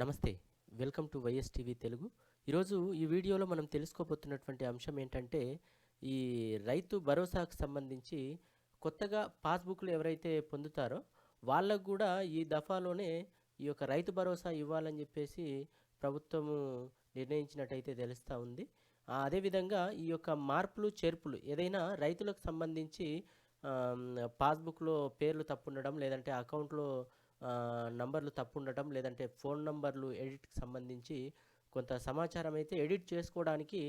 నమస్తే welcome to YS TV Telugu. ఈరోజు ఈ వీడియోలో మనం తెలుసుకోబోతున్నటువంటి అంశం ఏంటంటే ఈ రైతు భరోసాకు సంబంధించి కొత్తగా పాస్బుక్లు ఎవరైతే పొందుతారో వాళ్ళకు కూడా ఈ దఫాలోనే ఈ యొక్క రైతు భరోసా ఇవ్వాలని చెప్పేసి ప్రభుత్వము నిర్ణయించినట్టయితే తెలుస్తూ ఉంది. అదేవిధంగా ఈ యొక్క మార్పులు చేర్పులు ఏదైనా రైతులకు సంబంధించి పాస్బుక్లో పేర్లు తప్పుండడం లేదంటే అకౌంట్లో నంబర్లు తప్పు ఉండటం లేదంటే ఫోన్ నంబర్లు ఎడిట్కి సంబంధించి కొంత సమాచారం అయితే ఎడిట్ చేసుకోవడానికి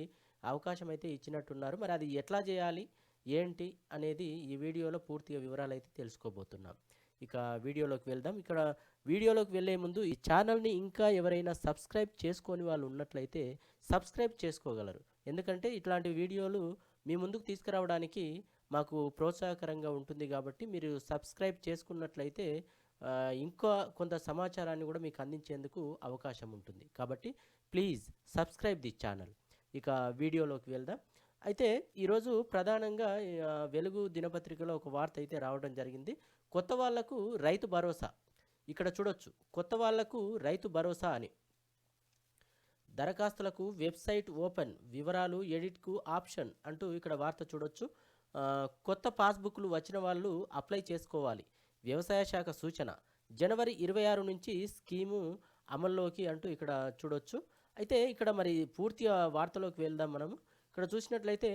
అవకాశం అయితే ఇచ్చినట్టున్నారు. మరి అది ఎట్లా చేయాలి? ఏంటి? అనేది ఈ వీడియోలో పూర్తిగా వివరాలు అయితే తెలుసుకోబోతున్నాం. ఇక వీడియోలోకి వెళ్దాం. ఇక్కడ వీడియోలోకి వెళ్ళే ముందు ఈ ఛానల్ని ఇంకా ఎవరైనా సబ్స్క్రైబ్ చేసుకొని వాళ్ళు ఉన్నట్లయితే సబ్స్క్రైబ్ చేసుకోగలరు. ఎందుకంటే ఇట్లాంటి వీడియోలు మీ ముందుకు తీసుకురావడానికి మాకు ప్రోత్సాహకరంగా ఉంటుంది కాబట్టి మీరు సబ్స్క్రైబ్ చేసుకున్నట్లయితే ఇంకా కొంత సమాచారాన్ని కూడా మీకు అందించేందుకు అవకాశం ఉంటుంది. కాబట్టి ప్లీజ్ సబ్స్క్రైబ్ ది ఛానల్ ఇక వీడియోలోకి వెళ్దాం. అయితే ఈరోజు ప్రధానంగా వెలుగు దినపత్రికలో ఒక వార్త అయితే రావడం జరిగింది. కొత్త వాళ్ళకు రైతు భరోసా. ఇక్కడ చూడొచ్చు. కొత్త వాళ్ళకు రైతు భరోసా అని. దరఖాస్తులకు వెబ్సైట్ ఓపెన్. వివరాలు ఎడిట్కు ఆప్షన్ అంటూ ఇక్కడ వార్త చూడొచ్చు. కొత్త పాస్బుక్లు వచ్చిన వాళ్ళు అప్లై చేసుకోవాలి. వ్యవసాయ శాఖ సూచన. జనవరి ఇరవై ఆరు నుంచి స్కీము అమల్లోకి అంటూ ఇక్కడ చూడొచ్చు. అయితే ఇక్కడ మరి పూర్తి వార్తలోకి వెళ్దాం మనము. ఇక్కడ చూసినట్లయితే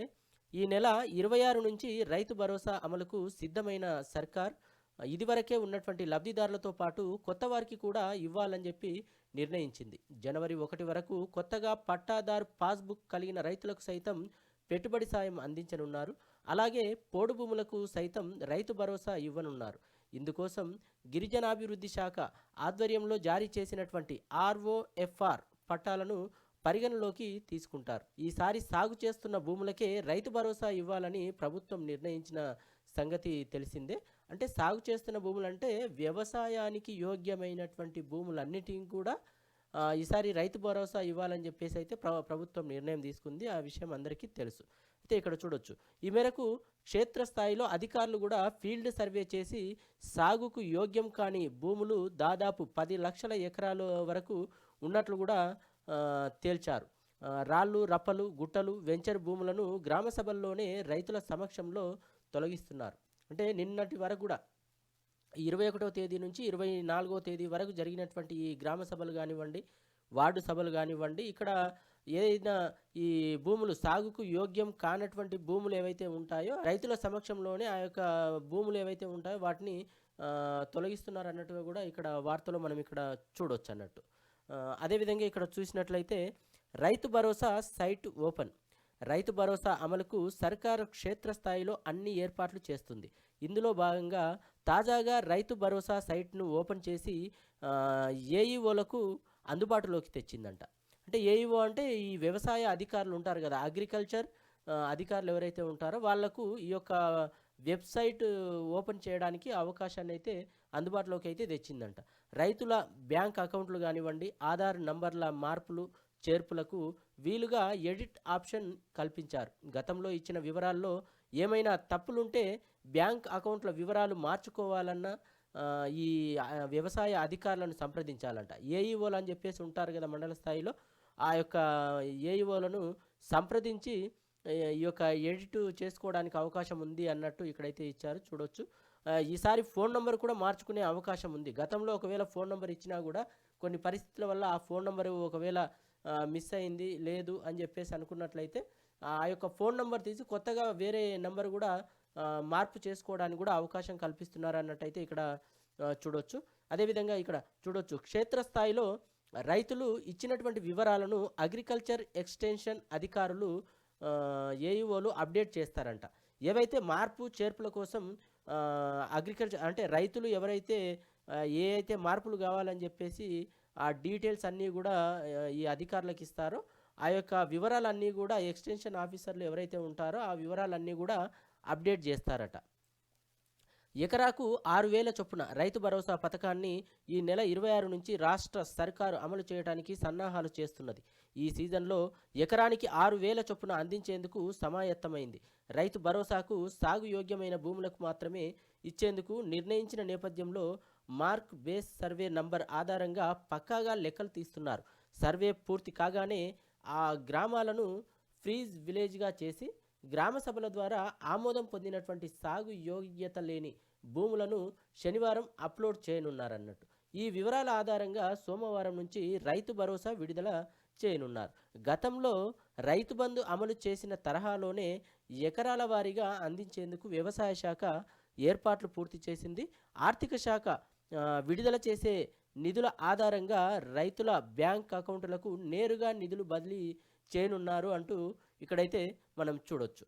ఈ నెల ఇరవై ఆరు నుంచి రైతు భరోసా అమలుకు సిద్ధమైన సర్కార్. ఇదివరకే ఉన్నటువంటి లబ్ధిదారులతో పాటు కొత్త వారికి కూడా ఇవ్వాలని చెప్పి నిర్ణయించింది. జనవరి ఒకటి వరకు కొత్తగా పట్టాదారు పాస్బుక్ కలిగిన రైతులకు సైతం పెట్టుబడి సాయం అందించనున్నారు. అలాగే పోడు భూములకు సైతం రైతు భరోసా ఇవ్వనున్నారు. ఇందుకోసం గిరిజనాభివృద్ధి శాఖ ఆధ్వర్యంలో జారీ చేసినటువంటి ఆర్ఓఎఫ్ఆర్ పట్టాలను పరిగణలోకి తీసుకుంటారు. ఈసారి సాగు చేస్తున్న భూములకే రైతు భరోసా ఇవ్వాలని ప్రభుత్వం నిర్ణయించిన సంగతి తెలిసిందే. అంటే సాగు చేస్తున్న భూములంటే వ్యవసాయానికి యోగ్యమైనటువంటి భూములన్నిటిని కూడా ఈసారి రైతు భరోసా ఇవ్వాలని చెప్పేసి అయితే ప్రభుత్వం నిర్ణయం తీసుకుంది. ఆ విషయం అందరికీ తెలుసు. అయితే ఇక్కడ చూడొచ్చు. ఈ మేరకు క్షేత్రస్థాయిలో అధికారులు కూడా ఫీల్డ్ సర్వే చేసి సాగుకు యోగ్యం కాని భూములు దాదాపు పది లక్షల ఎకరాల వరకు ఉన్నట్లు కూడా తేల్చారు. రాళ్ళు రప్పలు గుట్టలు వెంచర్ భూములను గ్రామ సభల్లోనే రైతుల సమక్షంలో తొలగిస్తున్నారు. అంటే నిన్నటి వరకు కూడా ఇరవై ఒకటో తేదీ నుంచి ఇరవై నాలుగో తేదీ వరకు జరిగినటువంటి ఈ గ్రామ సభలు కానివ్వండి వార్డు సభలు కానివ్వండి ఇక్కడ ఏదైనా ఈ భూములు సాగుకు యోగ్యం కానటువంటి భూములు ఏవైతే ఉంటాయో రైతుల సమక్షంలోనే ఆ యొక్క భూములు ఏవైతే ఉంటాయో వాటిని తొలగిస్తున్నారు అన్నట్టుగా కూడా ఇక్కడ వార్తలో మనం ఇక్కడ చూడొచ్చు అన్నట్టు అదేవిధంగా ఇక్కడ చూసినట్లయితే రైతు భరోసా సైట్ ఓపెన్. రైతు భరోసా అమలుకు సర్కారు క్షేత్రస్థాయిలో అన్ని ఏర్పాట్లు చేస్తుంది. ఇందులో భాగంగా తాజాగా రైతు భరోసా సైట్ను ఓపెన్ చేసి ఏఈఓలకు అందుబాటులోకి తెచ్చిందంట. అంటే ఏఈఓ అంటే ఈ వ్యవసాయ అధికారులు ఉంటారు కదా అగ్రికల్చర్ అధికారులు ఎవరైతే ఉంటారో వాళ్ళకు ఈ యొక్క వెబ్సైట్ ఓపెన్ చేయడానికి అవకాశాన్ని అయితే అందుబాటులోకి అయితే తెచ్చిందంట. రైతుల బ్యాంక్ అకౌంట్లు కానివ్వండి ఆధార్ నంబర్ల మార్పులు చేర్పులకు వీలుగా ఎడిట్ ఆప్షన్ కల్పించారు. గతంలో ఇచ్చిన వివరాల్లో ఏమైనా తప్పులుంటే బ్యాంక్ అకౌంట్ల వివరాలు మార్చుకోవాలన్నా ఈ వ్యవసాయ అధికారులను సంప్రదించాలంట. ఏఈఓలు అని చెప్పేసి ఉంటారు కదా మండల స్థాయిలో ఆ యొక్క ఏఈఓలను సంప్రదించి ఈ యొక్క ఎడిట్ చేసుకోవడానికి అవకాశం ఉంది అన్నట్టు ఇక్కడైతే ఇచ్చారు. చూడొచ్చు. ఈసారి ఫోన్ నెంబర్ కూడా మార్చుకునే అవకాశం ఉంది. గతంలో ఒకవేళ ఫోన్ నెంబర్ ఇచ్చినా కూడా కొన్ని పరిస్థితుల వల్ల ఆ ఫోన్ నెంబర్ ఒకవేళ మిస్ అయింది లేదు అని చెప్పేసి అనుకున్నట్లయితే ఆ యొక్క ఫోన్ నెంబర్ తీసి కొత్తగా వేరే నెంబర్ కూడా మార్పు చేసుకోవడానికి కూడా అవకాశం కల్పిస్తున్నారు అన్నట్టయితే ఇక్కడ చూడవచ్చు చూడొచ్చు. అదేవిధంగా ఇక్కడ చూడొచ్చు. క్షేత్రస్థాయిలో రైతులు ఇచ్చినటువంటి వివరాలను అగ్రికల్చర్ ఎక్స్టెన్షన్ అధికారులు ఏఈఓలు అప్డేట్ చేస్తారంట. ఏవైతే మార్పు చేర్పుల కోసం అగ్రికల్చర్ అంటే రైతులు ఎవరైతే ఏ అయితే మార్పులు కావాలని చెప్పేసి ఆ డీటెయిల్స్ అన్నీ కూడా ఈ అధికారులకు ఇస్తారో ఆ యొక్క వివరాలన్నీ కూడా ఎక్స్టెన్షన్ ఆఫీసర్లు ఎవరైతే ఉంటారో ఆ వివరాలన్నీ కూడా అప్డేట్ చేస్తారట. ఎకరాకు ఆరు వేల చొప్పున రైతు భరోసా పథకాన్ని ఈ నెల ఇరవై ఆరు నుంచి రాష్ట్ర సర్కారు అమలు చేయడానికి సన్నాహాలు చేస్తున్నది. ఈ సీజన్లో ఎకరానికి ఆరు వేల చొప్పున అందించేందుకు సమాయత్తమైంది. రైతు భరోసాకు సాగు యోగ్యమైన భూములకు మాత్రమే ఇచ్చేందుకు నిర్ణయించిన నేపథ్యంలో మార్క్ బేస్ సర్వే నంబర్ ఆధారంగా పక్కాగా లెక్కలు తీస్తున్నారు. సర్వే పూర్తి కాగానే ఆ గ్రామాలను ఫ్రీజ్ విలేజ్గా చేసి గ్రామ సభల ద్వారా ఆమోదం పొందినటువంటి సాగు యోగ్యత లేని భూములను శనివారం అప్లోడ్ చేయనున్నారన్నట్టు. ఈ వివరాల ఆధారంగా సోమవారం నుంచి రైతు భరోసా విడుదల చేయనున్నారు. గతంలో రైతు బంధు అమలు చేసిన తరహాలోనే ఎకరాల వారీగా అందించేందుకు వ్యవసాయ శాఖ ఏర్పాట్లు పూర్తి చేసింది. ఆర్థిక శాఖ విడుదల చేసే నిధుల ఆధారంగా రైతుల బ్యాంక్ అకౌంట్లకు నేరుగా నిధులు బదిలీ చేయనున్నారు అంటూ ఇక్కడైతే మనం చూడొచ్చు.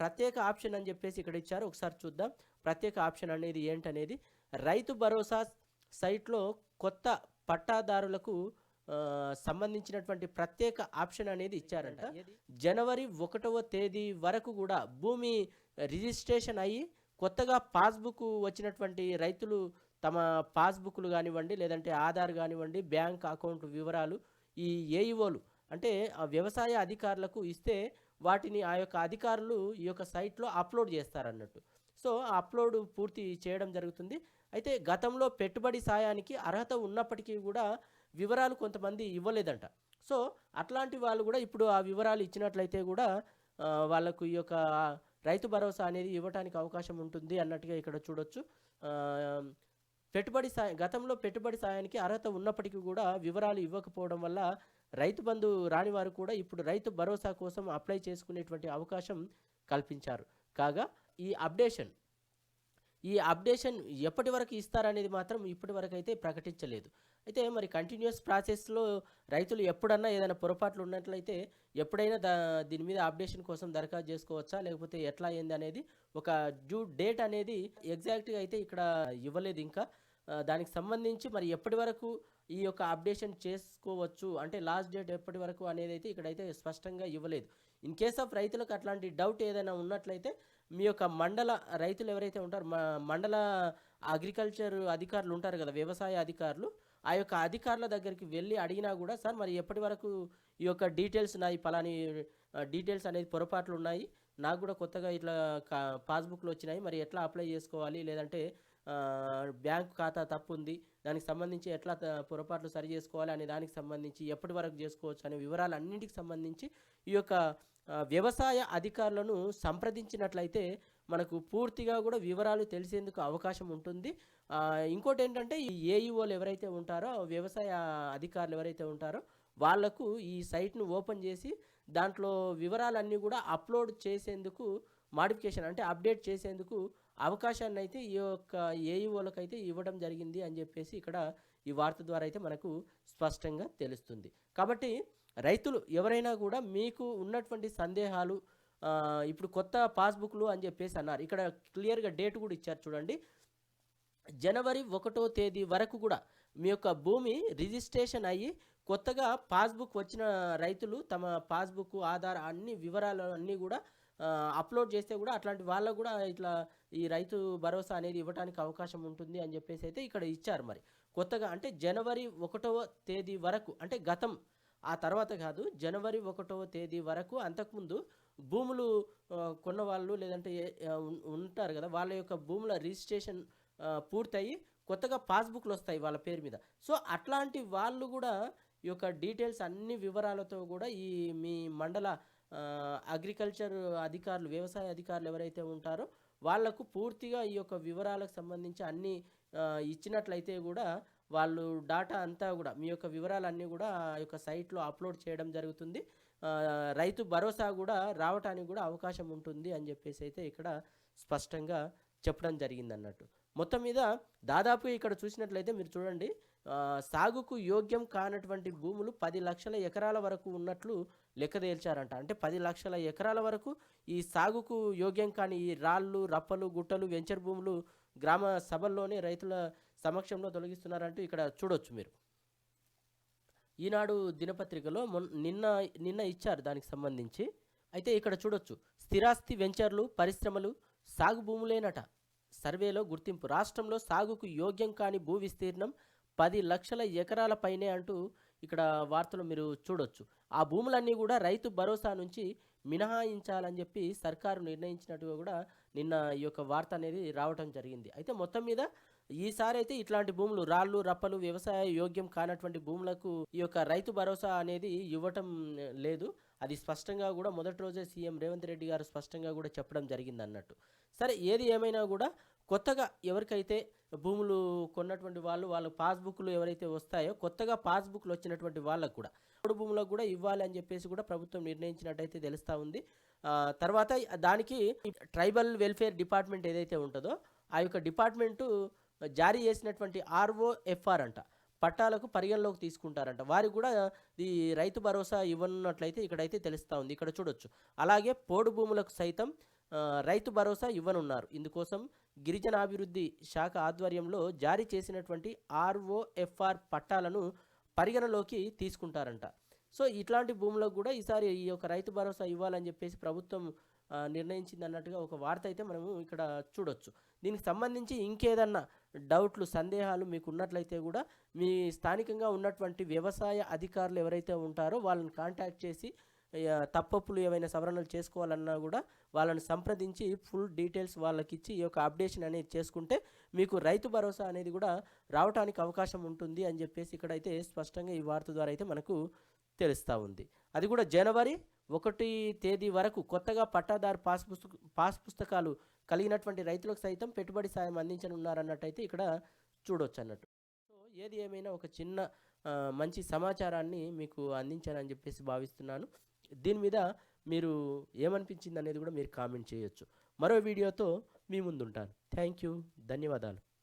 ప్రత్యేక ఆప్షన్ అని చెప్పేసి ఇక్కడ ఇచ్చారు. ఒకసారి చూద్దాం. ప్రత్యేక ఆప్షన్ అనేది ఏంటనేది? రైతు భరోసా సైట్లో కొత్త పట్టాదారులకు సంబంధించినటువంటి ప్రత్యేక ఆప్షన్ అనేది ఇచ్చారంట. జనవరి ఒకటవ తేదీ వరకు కూడా భూమి రిజిస్ట్రేషన్ అయ్యి కొత్తగా పాస్బుక్ వచ్చినటువంటి రైతులు తమ పాస్బుక్లు కానివ్వండి లేదంటే ఆధార్ కానివ్వండి బ్యాంక్ అకౌంట్ వివరాలు ఈ ఏఈఓలు అంటే ఆ వ్యవసాయ అధికారులకు ఇస్తే వాటిని ఆ యొక్క అధికారులు ఈ యొక్క సైట్లో అప్లోడ్ చేస్తారన్నట్టు. సో అప్లోడ్ పూర్తి చేయడం జరుగుతుంది. అయితే గతంలో పెట్టుబడి సాయానికి అర్హత ఉన్నప్పటికీ కూడా వివరాలు కొంతమంది ఇవ్వలేదంట. సో అట్లాంటి వాళ్ళు కూడా ఇప్పుడు ఆ వివరాలు ఇచ్చినట్లయితే కూడా వాళ్ళకు ఈ యొక్క రైతు భరోసా అనేది ఇవ్వడానికి అవకాశం ఉంటుంది అన్నట్టుగా ఇక్కడ చూడొచ్చు. పెట్టుబడి సాయం గతంలో పెట్టుబడి సాయానికి అర్హత ఉన్నప్పటికీ కూడా వివరాలు ఇవ్వకపోవడం వల్ల రైతు బంధు రాని వారు కూడా ఇప్పుడు రైతు భరోసా కోసం అప్లై చేసుకునేటువంటి అవకాశం కల్పించారు. కాగా ఈ అప్డేషన్ ఈ అప్డేషన్ ఎప్పటి వరకు ఇస్తారనేది మాత్రం ఇప్పటి వరకు అయితే ప్రకటించలేదు. అయితే మరి కంటిన్యూస్ ప్రాసెస్లో రైతులు ఎప్పుడన్నా ఏదైనా పొరపాట్లు ఉన్నట్లయితే ఎప్పుడైనా దా దీని మీద అప్డేషన్ కోసం దరఖాస్తు చేసుకోవచ్చా? లేకపోతే ఎట్లా అయింది అనేది ఒక డ్యూ డేట్ అనేది ఎగ్జాక్ట్గా అయితే ఇక్కడ ఇవ్వలేదు ఇంకా. దానికి సంబంధించి మరి ఎప్పటి వరకు ఈ యొక్క అప్డేషన్ చేసుకోవచ్చు? అంటే లాస్ట్ డేట్ ఎప్పటి వరకు అనేది అయితే ఇక్కడైతే స్పష్టంగా ఇవ్వలేదు. ఇన్ కేస్ ఆఫ్ రైతులకు అట్లాంటి డౌట్ ఏదైనా ఉన్నట్లయితే మీ యొక్క మండల రైతులు ఎవరైతే ఉంటారో మా మండల అగ్రికల్చర్ అధికారులు ఉంటారు కదా వ్యవసాయ అధికారులు ఆ యొక్క అధికారుల దగ్గరికి వెళ్ళి అడిగినా కూడా సార్ మరి ఎప్పటి వరకు ఈ యొక్క డీటెయిల్స్ నాయి పలాని డీటెయిల్స్ అనేది పొరపాట్లు ఉన్నాయి? నాకు కూడా కొత్తగా ఇట్లా కా- పాస్బుక్లు వచ్చినాయి. మరి ఎట్లా అప్లై చేసుకోవాలి? లేదంటే బ్యాంక్ ఖాతా తప్పు ఉంది దానికి సంబంధించి ఎట్లా త- పొరపాట్లు సరి చేసుకోవాలి అనే దానికి సంబంధించి ఎప్పటి వరకు చేసుకోవచ్చు అనే వివరాలు అన్నింటికి సంబంధించి ఈ యొక్క వ్యవసాయ అధికారులను సంప్రదించినట్లయితే మనకు పూర్తిగా కూడా వివరాలు తెలిసేందుకు అవకాశం ఉంటుంది. ఇంకోటి ఏంటంటే ఈ ఏఈఓలు ఎవరైతే ఉంటారో వ్యవసాయ అధికారులు ఎవరైతే ఉంటారో వాళ్ళకు ఈ సైట్ను ఓపెన్ చేసి దాంట్లో వివరాలన్నీ కూడా అప్లోడ్ చేసేందుకు మాడిఫికేషన్ అంటే అప్డేట్ చేసేందుకు అవకాశాన్ని అయితే ఈ యొక్క ఏఈఓలకు అయితే ఇవ్వడం జరిగింది అని చెప్పేసి ఇక్కడ ఈ వార్త ద్వారా అయితే మనకు స్పష్టంగా తెలుస్తుంది. కాబట్టి రైతులు ఎవరైనా కూడా మీకు ఉన్నటువంటి సందేహాలు ఇప్పుడు కొత్త పాస్బుక్లు అని చెప్పేసి అన్నారు. ఇక్కడ క్లియర్గా డేట్ కూడా ఇచ్చారు చూడండి. జనవరి ఒకటో తేదీ వరకు కూడా మీ యొక్క భూమి రిజిస్ట్రేషన్ అయ్యి కొత్తగా పాస్బుక్ వచ్చిన రైతులు తమ పాస్బుక్ ఆధార్ అన్ని వివరాలు అన్నీ కూడా అప్లోడ్ చేస్తే కూడా అట్లాంటి వాళ్ళకు కూడా ఇట్లా ఈ రైతు భరోసా అనేది ఇవ్వడానికి అవకాశం ఉంటుంది అని చెప్పేసి అయితే ఇక్కడ ఇచ్చారు మరి. కొత్తగా అంటే జనవరి ఒకటవ తేదీ వరకు అంటే గతం ఆ తర్వాత కాదు జనవరి ఒకటవ తేదీ వరకు అంతకుముందు భూములు కొన్న వాళ్ళు లేదంటే ఉంటారు కదా వాళ్ళ యొక్క భూముల రిజిస్ట్రేషన్ పూర్తయి కొత్తగా పాస్బుక్లు వస్తాయి వాళ్ళ పేరు మీద. సో అట్లాంటి వాళ్ళు కూడా ఈ యొక్క డీటెయిల్స్ అన్ని వివరాలతో కూడా ఈ మీ మండల అగ్రికల్చర్ అధికారులు వ్యవసాయ అధికారులు ఎవరైతే ఉంటారో వాళ్ళకు పూర్తిగా ఈ యొక్క వివరాలకు సంబంధించి అన్ని ఇచ్చినట్లయితే కూడా వాళ్ళు డాటా అంతా కూడా మీ యొక్క వివరాలన్నీ కూడా ఆ యొక్క సైట్లో అప్లోడ్ చేయడం జరుగుతుంది. రైతు భరోసా కూడా రావటానికి కూడా అవకాశం ఉంటుంది అని చెప్పేసి అయితే ఇక్కడ స్పష్టంగా చెప్పడం జరిగింది అన్నట్టు మొత్తం మీద దాదాపు ఇక్కడ చూసినట్లయితే మీరు చూడండి సాగుకు యోగ్యం కానటువంటి భూములు పది లక్షల ఎకరాల వరకు ఉన్నట్లు లెక్క తేల్చారంట. అంటే పది లక్షల ఎకరాల వరకు ఈ సాగుకు యోగ్యం కాని ఈ రాళ్ళు రప్పలు గుట్టలు వెంచర్ భూములు గ్రామ సభల్లోనే రైతుల సమక్షంలో తొలగిస్తున్నారంటూ ఇక్కడ చూడొచ్చు మీరు. ఈనాడు దినపత్రికలో మొన్ నిన్న నిన్న ఇచ్చారు దానికి సంబంధించి. అయితే ఇక్కడ చూడొచ్చు. స్థిరాస్తి వెంచర్లు పరిశ్రమలు సాగు భూములేనట. సర్వేలో గుర్తింపు. రాష్ట్రంలో సాగుకు యోగ్యం కాని భూ విస్తీర్ణం పది లక్షల ఎకరాల పైనే అంటూ ఇక్కడ వార్తలు మీరు చూడొచ్చు. ఆ భూములన్నీ కూడా రైతు భరోసా నుంచి మినహాయించాలని చెప్పి సర్కారు నిర్ణయించినట్టుగా కూడా నిన్న ఈ యొక్క వార్త అనేది రావటం జరిగింది. అయితే మొత్తం మీద ఈసారి అయితే ఇట్లాంటి భూములు రాళ్ళు రప్పలు వ్యవసాయ యోగ్యం కానటువంటి భూములకు ఈ యొక్క రైతు భరోసా అనేది ఇవ్వటం లేదు. అది స్పష్టంగా కూడా మొదటి రోజే సీఎం రేవంత్ రెడ్డి గారు స్పష్టంగా కూడా చెప్పడం జరిగింది అన్నట్టు సరే ఏది ఏమైనా కూడా కొత్తగా ఎవరికైతే భూములు కొన్నటువంటి వాళ్ళు వాళ్ళ పాస్బుక్లు ఎవరైతే వస్తాయో కొత్తగా పాస్బుక్లు వచ్చినటువంటి వాళ్ళకు కూడా మూడు భూములకు కూడా ఇవ్వాలి అని చెప్పేసి కూడా ప్రభుత్వం నిర్ణయించినట్టయితే తెలుస్తూ ఉంది. తర్వాత దానికి ట్రైబల్ వెల్ఫేర్ డిపార్ట్మెంట్ ఏదైతే ఉంటుందో ఆ యొక్క డిపార్ట్మెంటు జారీ చేసినటువంటి ఆర్ఓఎఫ్ఆర్ అంట పట్టాలకు పరిగణలోకి తీసుకుంటారంట. వారికి కూడా ఈ రైతు భరోసా ఇవ్వనున్నట్లయితే ఇక్కడైతే తెలుస్తూ ఉంది. ఇక్కడ చూడొచ్చు. అలాగే పోడు భూములకు సైతం రైతు భరోసా ఇవ్వనున్నారు. ఇందుకోసం గిరిజనాభివృద్ధి శాఖ ఆధ్వర్యంలో జారీ చేసినటువంటి ఆర్ఓఎఫ్ఆర్ పట్టాలను పరిగణలోకి తీసుకుంటారంట. సో ఇట్లాంటి భూములకు కూడా ఈసారి ఈ యొక్క రైతు భరోసా ఇవ్వాలని చెప్పేసి ప్రభుత్వం నిర్ణయించింది అన్నట్టుగా ఒక వార్త అయితే మనము ఇక్కడ చూడొచ్చు. దీనికి సంబంధించి ఇంకేదన్నా డౌట్లు సందేహాలు మీకు ఉన్నట్లయితే కూడా మీ స్థానికంగా ఉన్నటువంటి వ్యవసాయ అధికారులు ఎవరైతే ఉంటారో వాళ్ళని కాంటాక్ట్ చేసి తప్పప్పులు ఏవైనా సవరణలు చేసుకోవాలన్నా కూడా వాళ్ళని సంప్రదించి ఫుల్ డీటెయిల్స్ వాళ్ళకి ఇచ్చి ఈ యొక్క అప్డేషన్ అనేది చేసుకుంటే మీకు రైతు భరోసా అనేది కూడా రావడానికి అవకాశం ఉంటుంది అని చెప్పేసి ఇక్కడైతే స్పష్టంగా ఈ వార్త ద్వారా అయితే మనకు తెలుస్తూ ఉంది. అది కూడా జనవరి ఒకటి తేదీ వరకు కొత్తగా పట్టాదారు పాస్ పుస్తక పాస్ పుస్తకాలు కలిగినటువంటి రైతులకు సైతం పెట్టుబడి సాయం అందించనున్నారన్నట్టయితే ఇక్కడ చూడొచ్చు అన్నట్టు సో ఏది ఏమైనా ఒక చిన్న మంచి సమాచారాన్ని మీకు అందించానని చెప్పేసి భావిస్తున్నాను. దీని మీద మీరు ఏమనిపించింది అనేది కూడా మీరు కామెంట్ చేయొచ్చు. మరో వీడియోతో మీ ముందుంటాను. Thank you. ధన్యవాదాలు.